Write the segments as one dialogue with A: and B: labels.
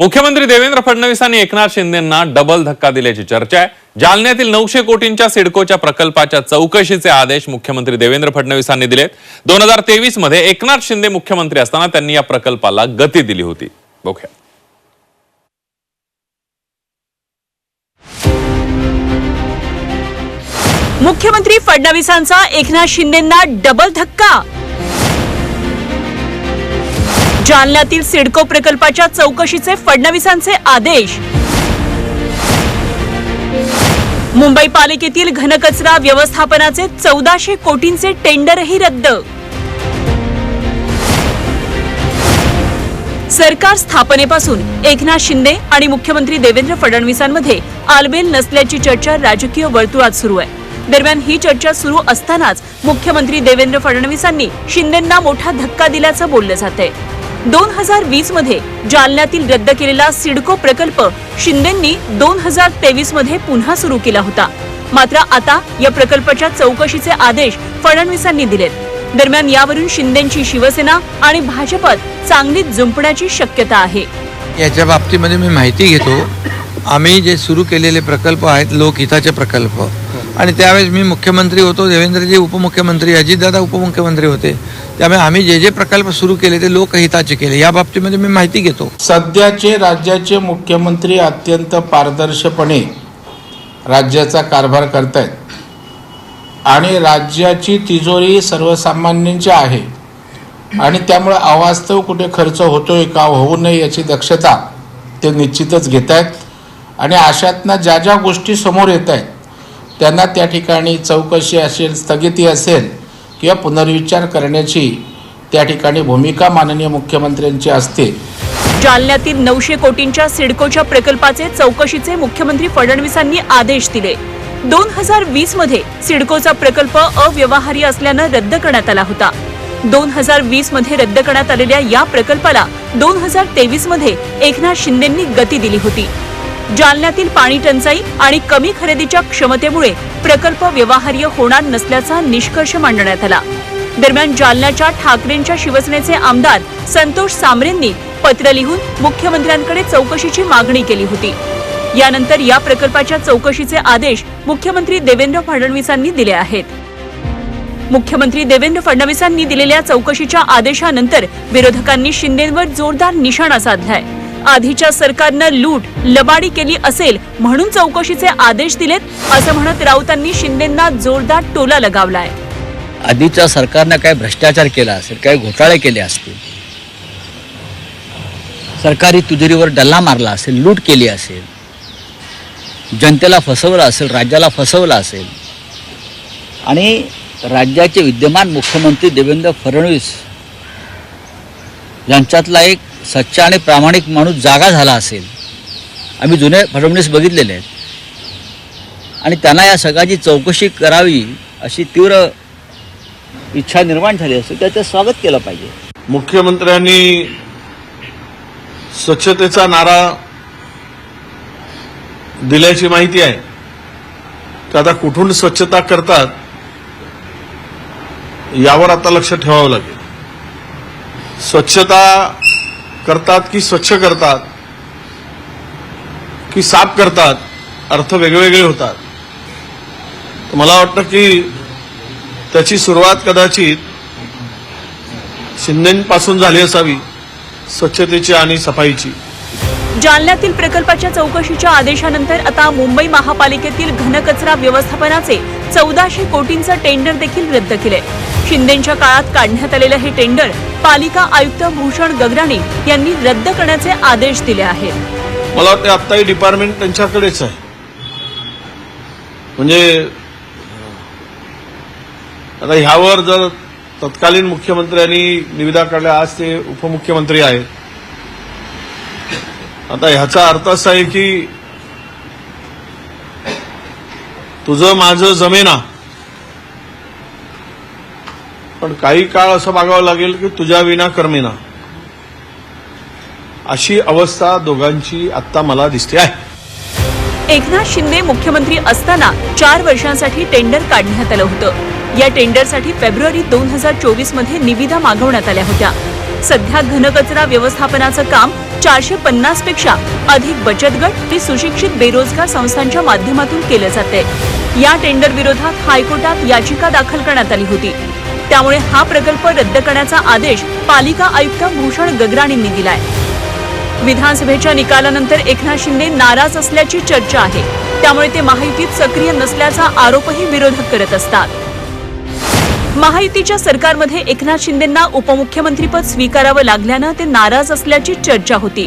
A: मुख्यमंत्री देवेंद्र फडणवीसांनी एकनाथ शिंदेंना डबल धक्का दिल्याची चर्चा आहे. जालन्यातील नऊशे कोटींच्या सिडकोच्या प्रकल्पाच्या चौकशीचे आदेश मुख्यमंत्री देवेंद्र फडणवीसांनी दिलेत. दोन हजार तेवीसमध्ये एकनाथ शिंदे मुख्यमंत्री असताना त्यांनी या प्रकल्पाला गती दिली होती. बघूया.
B: मुख्यमंत्री फडणवीसांचा एकनाथ शिंदेंना डबल धक्का! जालन्यातील सिडको प्रकल्पाच्या चौकशीचे फडणवीसांचे आदेश. मुंबई पालिकेतील घनकचरा व्यवस्थापनाचे चौदाशे कोटींचे टेंडरही रद्द. सरकार स्थापनेपासून एकनाथ शिंदे आणि मुख्यमंत्री देवेंद्र फडणवीसांमध्ये आलबेल नसल्याची चर्चा राजकीय वर्तुळात सुरू आहे. दरम्यान ही चर्चा सुरू असतानाच मुख्यमंत्री देवेंद्र फडणवीसांनी शिंदेंना मोठा धक्का दिल्याचं बोललं जात आहे दोन हजार वीसमध्ये जालन्यातील रद्द केलेला सिडको प्रकल्प शिंदेंनी दोन हजार तेवीसमध्ये पुन्हा सुरू केला होता. मात्र आता या प्रकल्पाच्या चौकशीचे आदेश फडणवीसांनी दिलेत. दरम्यान यावरून शिंदेची शिवसेना आणि भाजपात चांगलीच जुंपण्याची शक्यता आहे.
C: याच्या बाबतीमध्ये मी माहिती घेतो आम्ही जे सुरू केलेले प्रकल्प आहेत लोकहिताचे प्रकल्प. आणि त्यावेळेस मी मुख्यमंत्री होतो देवेंद्रजी उपमुख्यमंत्री अजितदादा उपमुख्यमंत्री होते. त्यामुळे आम्ही जे जे प्रकल्प सुरू केले ते लोकहिताचे केले. या बाबतीमध्ये मी माहिती घेतो.
D: सध्याचे राज्याचे मुख्यमंत्री अत्यंत पारदर्शपणे राज्याचा कारभार करतायत. आणि राज्याची तिजोरी सर्वसामान्यांची आहे. आणि त्यामुळे अवास्तव कुठे खर्च होतोय का होऊ नये याची दक्षता ते निश्चितच घेत आहेत आणि अशातनं ज्या ज्या गोष्टी समोर येत आहेत त्यांना त्या ठिकाणी चौकशी असेल स्थगिती असेल किंवा पुनर्विचार करण्याची त्या ठिकाणी भूमिका माननीय मुख्यमंत्र्यांची असते.
B: जालन्यातील नऊशे कोटींच्या सिडकोच्या प्रकल्पाचे चौकशीचे मुख्यमंत्री फडणवीसांनी आदेश दिले. दोन हजार वीसमध्ये सिडकोचा प्रकल्प अव्यवहार्य असल्यानं रद्द करण्यात आला होता. दोन हजार वीसमध्ये रद्द करण्यात आलेल्या या प्रकल्पाला दोन हजार तेवीसमध्ये एकनाथ शिंदेंनी गती दिली होती. जालन्यातील पाणी टंचाई आणि कमी खरेदीच्या क्षमतेमुळे प्रकल्प व्यवहार्य होणार नसल्याचा निष्कर्ष मांडण्यात आला. दरम्यान जालन्याच्या ठाकरेंच्या शिवसेनेचे आमदार संतोष सामरेंनी पत्र लिहून मुख्यमंत्र्यांकडे चौकशीची मागणी केली होती. यानंतर या प्रकल्पाच्या चौकशीचे आदेश मुख्यमंत्री देवेंद्र फडणवीसांनी दिले आहेत. मुख्यमंत्री देवेंद्र फडणवीसांनी दिलेल्या चौकशीच्या आदेशानंतर विरोधकांनी शिंदेवर जोरदार निशाणा साधलाय. आधीच्या सरकारनं लूट लबाडी केली असेल म्हणून चौकशीचे आदेश दिलेत असं म्हणत राऊतांनी शिंदेंना जोरदार टोला लगावलाय.
E: आधीच्या सरकारनं काय भ्रष्टाचार केला असेल काय घोटाळे केले असतील सरकारी तुजरीवर डल्ला मारला असेल लूट केली असेल जनतेला फसवलं असेल राज्याला फसवलं असेल आणि राज्याचे विद्यमान मुख्यमंत्री देवेंद्र फडणवीस यांच्यातला एक सच्चा आणि प्रामाणिक माणूस जागा झाला असेल. आम्ही जुने फडणवीस बघितलेले आहेत. आणि त्यांना या सगळ्याची चौकशी करावी अशी तीव्र इच्छा निर्माण झाली असेल त्याचं स्वागत केलं पाहिजे.
F: मुख्यमंत्र्यांनी स्वच्छतेचा नारा दिल्याची माहिती आहे. तर आता कुठून स्वच्छता करतात यावर आता लक्ष ठेवावं लागेल. स्वच्छता करतात की स्वच्छ करतात की साफ करतात अर्थ वेगवेगळे होतात. मला वाटतं की त्याची सुरुवात कदाचित शिंदेपासून झाली असावी स्वच्छतेची आणि सफाईची.
B: जालन्यातील प्रकल्पाच्या चौकशीच्या आदेशानंतर आता मुंबई महापालिकेतील घनकचरा व्यवस्थापनाचे चौदाशे कोटींचं टेंडर देखील रद्द केलंय. शिंदेच्या काळात काढण्यात आलेलं हे टेंडर पालिका आयुक्त भूषण गगराणी यांनी रद्द करण्याचे आदेश दिले आहेत.
F: मला वाटतं आत्ताही डिपार्टमेंट त्यांच्याकडेच आहे. म्हणजे आता ह्यावर जर तत्कालीन मुख्यमंत्र्यांनी निविदा काढल्या आज ते उपमुख्यमंत्री आहेत. आता ह्याचा अर्थ असा आहे की तुझं माझं जमेना. पण काही काळ असं मागावं लागेल की तुझ्या विना कर्मेना. अशी अवस्था दोघांची आता मला दिसते आहे.
B: एकनाथ शिंदे मुख्यमंत्री असताना चार वर्षांसाठी टेंडर काढण्यात आलं होतं. या टेंडरसाठी फेब्रुवारी दोन हजार चोवीसमध्ये निविदा मागवण्यात आल्या होत्या. सध्या घनकचरा व्यवस्थापनाचं काम चारशे पन्नासपेक्षा अधिक बचत गट ते सुशिक्षित बेरोजगार संस्थांच्या माध्यमातून केलं जाते. या टेंडर विरोधात हायकोर्टात याचिका दाखल करण्यात आली होती. त्यामुळे हा प्रकल्प रद्द करण्याचा आदेश पालिका आयुक्त भूषण गगराणींनी दिलाय. विधानसभेच्या निकालानंतर एकनाथ शिंदे नाराज असल्याची चर्चा आहे. त्यामुळे ते महायुतीत सक्रिय नसल्याचा आरोपही विरोधक करत असतात. महायुतीच्या सरकारमध्ये एकनाथ शिंदेंना उपमुख्यमंत्रीपद स्वीकारावं लागल्यानं ते नाराज असल्याची चर्चा होती.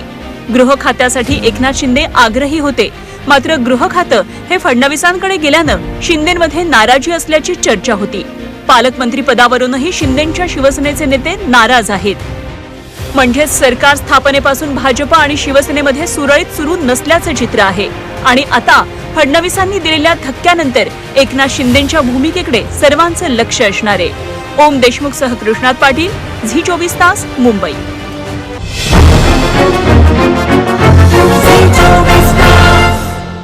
B: गृह खात्यासाठी एकनाथ शिंदे आग्रही होते. मात्र गृह खातं हे फडणवीसांकडे गेल्यानं शिंदेमध्ये नाराजी असल्याची चर्चा होती. पालकमंत्री पदावरूनही शिंदेच्या शिवसेनेचे नेते नाराज आहेत. म्हणजेच सरकार स्थापनेपासून भाजप आणि शिवसेनेमध्ये सुरळीत सुरू नसल्याचं चित्र आहे. आणि आता फडणवीसांनी दिलेल्या धक्क्यानंतर एकनाथ शिंदेच्या भूमिकेकडे सर्वांचं लक्ष असणार. आहे ओम देशमुख सह कृष्णात पाटील झी चोवीस तास मुंबई.